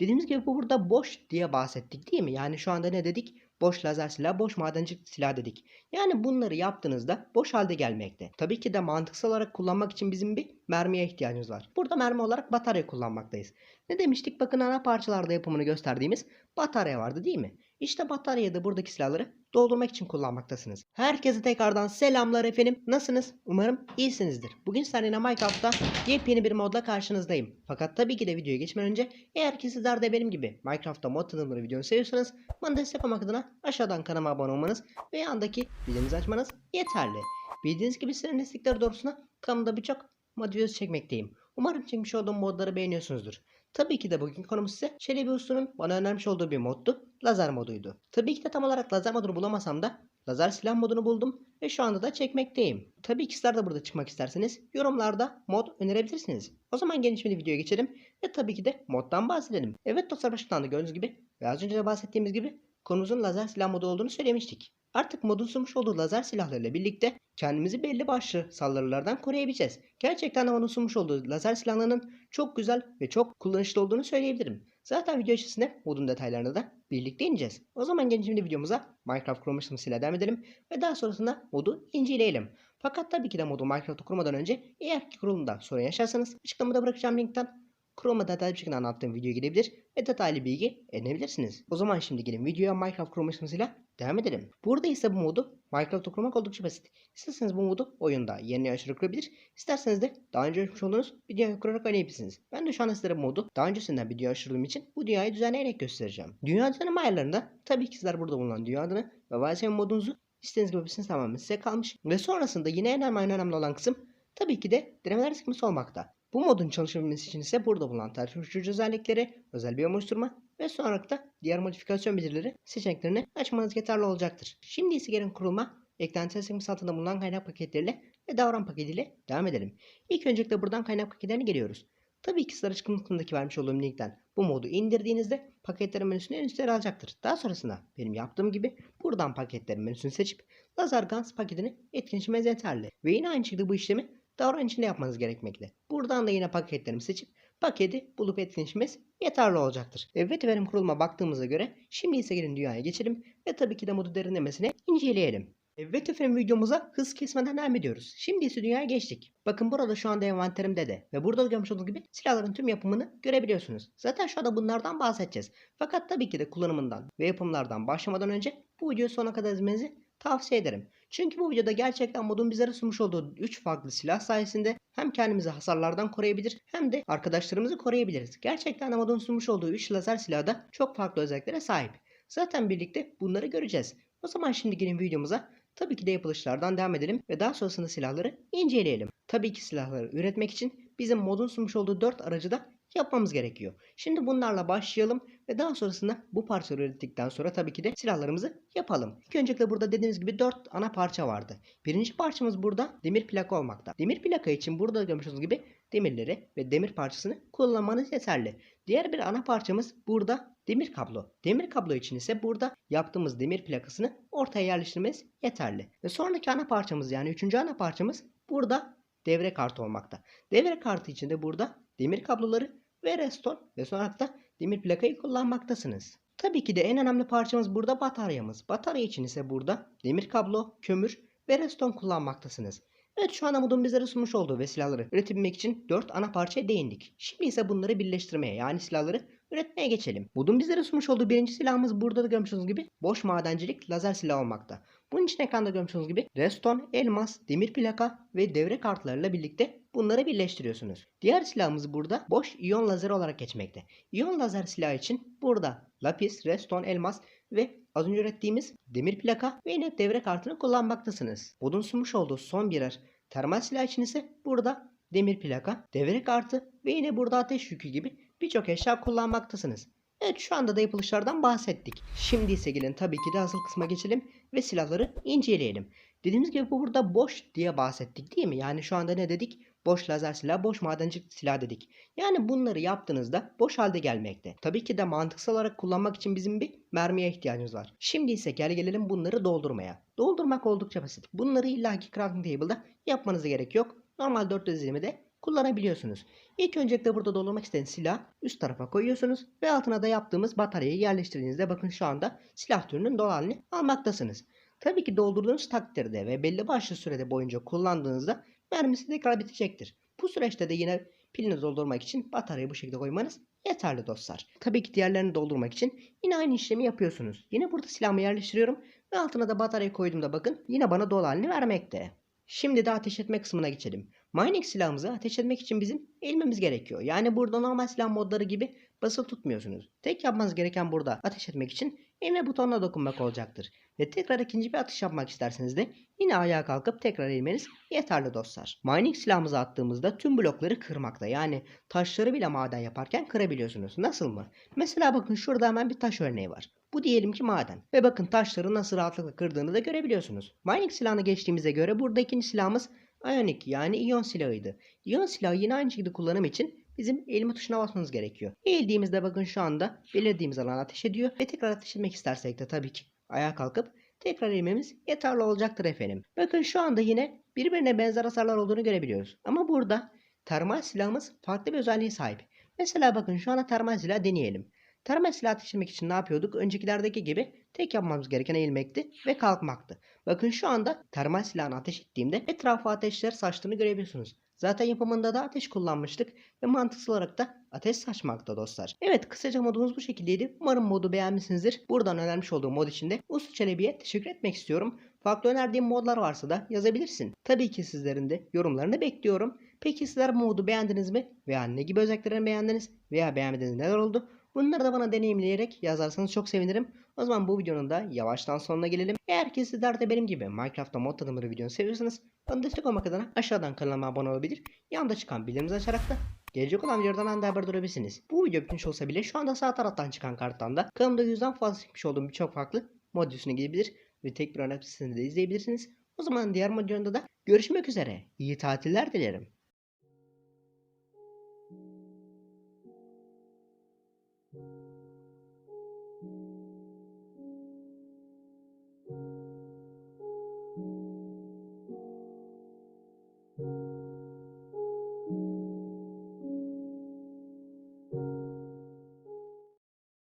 Dediğimiz gibi bu burada boş diye bahsettik değil mi? Yani şu anda ne dedik? Boş lazer silah, boş madenci silah dedik. Yani bunları yaptığınızda boş halde gelmekte. Tabii ki de mantıksal olarak kullanmak için bizim bir mermiye ihtiyacımız var. Burada mermi olarak batarya kullanmaktayız. Ne demiştik? Bakın ana parçalarda yapımını gösterdiğimiz batarya vardı değil mi? İşte bataryayı da buradaki silahları doldurmak için kullanmaktasınız. Herkese tekrardan selamlar efendim. Nasılsınız? Umarım iyisinizdir. Bugün seninle Minecraft'ta yepyeni bir modla karşınızdayım. Fakat tabii ki de videoya geçmeden önce eğer ki sizler de benim gibi Minecraft'ta mod tanımları videomu seviyorsanız bana destek olmak adına aşağıdan kanalıma abone olmanız ve yandaki bildirimimizi açmanız yeterli. Bildiğiniz gibi sizin destekleri doğrultusunda kanalımda birçok mod videosu çekmekteyim. Umarım çekmiş olduğum modları beğeniyorsunuzdur. Tabii ki de bugün konumuz size Çelebi Usta'nın bana önermiş olduğu bir moddu. Lazer moduydu. Tabii ki de tam olarak lazer modunu bulamasam da lazer silah modunu buldum ve şu anda da çekmekteyim. Tabii ki sizler de burada çıkmak isterseniz yorumlarda mod önerebilirsiniz. O zaman gelin şimdi videoya geçelim ve tabii ki de moddan bahsedelim. Evet dostlar başlıktan da gördüğünüz gibi ve az önce de bahsettiğimiz gibi konumuzun lazer silah modu olduğunu söylemiştik. Artık modun sunmuş olduğu lazer silahlarıyla birlikte kendimizi belli başlı saldırılardan koruyabileceğiz. Gerçekten de modun olduğu lazer silahlarının çok güzel ve çok kullanışlı olduğunu söyleyebilirim. Zaten video içerisinde modun detaylarını da birlikte ineceğiz. O zaman gelin şimdi videomuza Minecraft kurma aşamasıyla devam edelim ve daha sonrasında modu inceleyelim. Fakat tabii ki de modu Minecraft'ta kurmadan önce eğer ki kurulumda sorun yaşarsanız açıklamada bırakacağım linkten kuruluma detaylı bir şekilde anlattığım videoya gidebilir ve detaylı bilgi edinebilirsiniz. O zaman şimdi gelin videoya Minecraft kurma aşamasıyla devam edelim. Burada ise bu modu Minecraft'ta kurmak oldukça basit. İsterseniz bu modu oyunda yerine aşırı kurabilir. İsterseniz de daha önce ölçmüş olduğunuz dünyayı kurarak oynayabilirsiniz. Ben de şu anda sizlere modu daha öncesinden bir dünya aşırılığım için bu dünyayı düzenleyerek göstereceğim. Dünya düzenleme ayarlarında tabii ki sizler burada bulunan dünya adını ve varsayım modunuzu istediğiniz gibi yapabilirsiniz tamamen size kalmış. Ve sonrasında yine en önemli, önemli olan kısım tabii ki de denemeler sıkıntısı olmakta. Bu modun çalışabilmesi için ise burada bulunan tarif uçurucu özellikleri, özel bir oluşturma ve sonra da diğer modifikasyon becerileri seçeneklerini açmanız yeterli olacaktır. Şimdi ise gelin kurulma, eklenti sekmesi altında bulunan kaynak paketleriyle ve davran paketiyle devam edelim. İlk öncelikle buradan kaynak paketlerine geliyoruz. Tabii ki sizler açıklamasındaki vermiş olduğum linkten bu modu indirdiğinizde paketlerin menüsünü en üst yere alacaktır. Daha sonrasında benim yaptığım gibi buradan paketlerin menüsünü seçip Lazer Guns paketini etkinleşmeniz yeterli. Ve yine aynı şekilde bu işlemi davran içinde yapmanız gerekmekte. Buradan da yine paketlerimi seçip paketi bulup etkinleşmemiz yeterli olacaktır. Evet verim kuruluma baktığımıza göre şimdi ise gelin dünyaya geçelim ve tabii ki de modu derinlemesine inceleyelim. Evet efendim videomuza hız kesmeden devam ediyoruz. Şimdi ise dünyaya geçtik. Bakın burada şu anda envanterimde de ve burada da görmüş olduğunuz gibi silahların tüm yapımını görebiliyorsunuz. Zaten şu anda bunlardan bahsedeceğiz. Fakat tabii ki de kullanımından ve yapımlardan başlamadan önce bu videoyu sona kadar izlemenizi tavsiye ederim. Çünkü bu videoda gerçekten modun bizlere sunmuş olduğu 3 farklı silah sayesinde hem kendimizi hasarlardan koruyabilir hem de arkadaşlarımızı koruyabiliriz. Gerçekten de modun sunmuş olduğu 3 lazer silahı da çok farklı özelliklere sahip. Zaten birlikte bunları göreceğiz. O zaman şimdi gelin videomuza tabii ki de yapılışlardan devam edelim ve daha sonrasında silahları inceleyelim. Tabii ki silahları üretmek için bizim modun sunmuş olduğu 4 aracı da yapmamız gerekiyor. Şimdi bunlarla başlayalım ve daha sonrasında bu parçaları ürettikten sonra tabii ki de silahlarımızı yapalım. İlk öncelikle burada dediğimiz gibi 4 ana parça vardı. Birinci parçamız burada demir plaka olmakta. Demir plaka için burada görmüş olduğunuz gibi demirleri ve demir parçasını kullanmanız yeterli. Diğer bir ana parçamız burada demir kablo. Demir kablo için ise burada yaptığımız demir plakasını ortaya yerleştirmemiz yeterli. Ve sonraki ana parçamız yani üçüncü ana parçamız burada devre kartı olmakta. Devre kartı için de burada demir kabloları ve reston ve sonra da demir plakayı kullanmaktasınız. Tabii ki de en önemli parçamız burada bataryamız. Batarya için ise burada demir kablo, kömür ve reston kullanmaktasınız. Evet şu anda modun bizlere sunmuş olduğu ve silahları üretebilmek için 4 ana parçaya değindik. Şimdi ise bunları birleştirmeye yani silahları üretmeye geçelim. Modun bizlere sunmuş olduğu birinci silahımız burada da görmüş olduğunuz gibi boş madencilik lazer silahı olmakta. Bunun için ekranda görmüş olduğunuz gibi reston, elmas, demir plaka ve devre kartlarıyla birlikte bunları birleştiriyorsunuz. Diğer silahımız burada boş iyon lazer olarak geçmekte. İyon lazer silahı için burada lapis, reston, elmas ve az önce ürettiğimiz demir plaka ve yine devre kartını kullanmaktasınız. Modun sunmuş olduğu son birer termal silah için ise burada demir plaka, devre kartı ve yine burada ateş yükü gibi birçok eşya kullanmaktasınız. Evet şu anda da yapılışlardan bahsettik. Şimdi ise gelin tabii ki de asıl kısma geçelim ve silahları inceleyelim. Dediğimiz gibi bu burada boş diye bahsettik değil mi? Yani şu anda ne dedik? Boş lazer silah, boş madenci silah dedik. Yani bunları yaptığınızda boş halde gelmekte. Tabii ki de mantıksal olarak kullanmak için bizim bir mermiye ihtiyacımız var. Şimdi ise gel gelelim bunları doldurmaya. Doldurmak oldukça basit. Bunları illaki crafting table'da yapmanıza gerek yok. Normal 4 de kullanabiliyorsunuz. İlk öncelikle burada doldurmak istediğiniz silah üst tarafa koyuyorsunuz ve altına da yaptığımız bataryayı yerleştirdiğinizde bakın şu anda silah türünün halini almaktasınız. Tabii ki doldurduğunuz takdirde ve belli başlı sürede boyunca kullandığınızda mermisi tekrar bitecektir. Bu süreçte de yine pilini doldurmak için bataryayı bu şekilde koymanız yeterli dostlar. Tabii ki diğerlerini doldurmak için yine aynı işlemi yapıyorsunuz. Yine burada silahımı yerleştiriyorum ve altına da bataryayı koyduğumda bakın yine bana dolu halini vermekte. Şimdi de ateş etme kısmına geçelim. Mining silahımızı ateş etmek için bizim eğilmemiz gerekiyor. Yani burada normal silah modları gibi basılı tutmuyorsunuz. Tek yapmanız gereken burada ateş etmek için eğilme butonuna dokunmak olacaktır. Ve tekrar ikinci bir atış yapmak isterseniz de yine ayağa kalkıp tekrar eğilmeniz yeterli dostlar. Mining silahımızı attığımızda tüm blokları kırmakta. Yani taşları bile maden yaparken kırabiliyorsunuz. Nasıl mı? Mesela bakın şurada hemen bir taş örneği var. Bu diyelim ki maden. Ve bakın taşları nasıl rahatlıkla kırdığını da görebiliyorsunuz. Mining silahına geçtiğimize göre burada ikinci silahımız Ionic yani iyon silahıydı. İyon silahı yine aynı şekilde kullanım için bizim elma tuşuna basmamız gerekiyor. Eğildiğimizde bakın şu anda belirlediğimiz alan ateş ediyor ve tekrar ateş etmek istersek de tabii ki ayağa kalkıp tekrar eğilmemiz yeterli olacaktır efendim. Bakın şu anda yine birbirine benzer hasarlar olduğunu görebiliyoruz. Ama burada termal silahımız farklı bir özelliğe sahip. Mesela bakın şu anda termal silah deneyelim. Termal silah ateşlemek için ne yapıyorduk? Öncekilerdeki gibi tek yapmamız gereken eğilmekti ve kalkmaktı. Bakın şu anda termal silahını ateş ettiğimde etrafa ateşler saçtığını görebiliyorsunuz. Zaten yapımında da ateş kullanmıştık ve mantıksal olarak da ateş saçmakta dostlar. Evet kısaca modumuz bu şekildeydi. Umarım modu beğenmişsinizdir. Buradan önermiş olduğum mod için de Usta Çelebi'ye teşekkür etmek istiyorum. Farklı önerdiğim modlar varsa da yazabilirsin. Tabii ki sizlerin de yorumlarını bekliyorum. Peki sizler modu beğendiniz mi? Veya ne gibi özelliklerini beğendiniz? Veya beğenmediğiniz neler oldu? Bunları da bana deneyimleyerek yazarsanız çok sevinirim. O zaman bu videonun da yavaştan sonuna gelelim. Eğer ki sizler de benim gibi Minecraft'ta mod tanımları videonu seviyorsanız bana destek olmak adına aşağıdan kanalıma abone olabilir. Yanında çıkan bildirimleri açarak da gelecek olan videodan anda haber durabilirsiniz. Bu video bitmiş olsa bile şu anda sağ taraftan çıkan karttan da kanalımda yüzden fazla çekmiş olduğum birçok farklı mod videosuna gidebilir ve tek bir önerisini de izleyebilirsiniz. O zaman diğer mod da görüşmek üzere. İyi tatiller dilerim.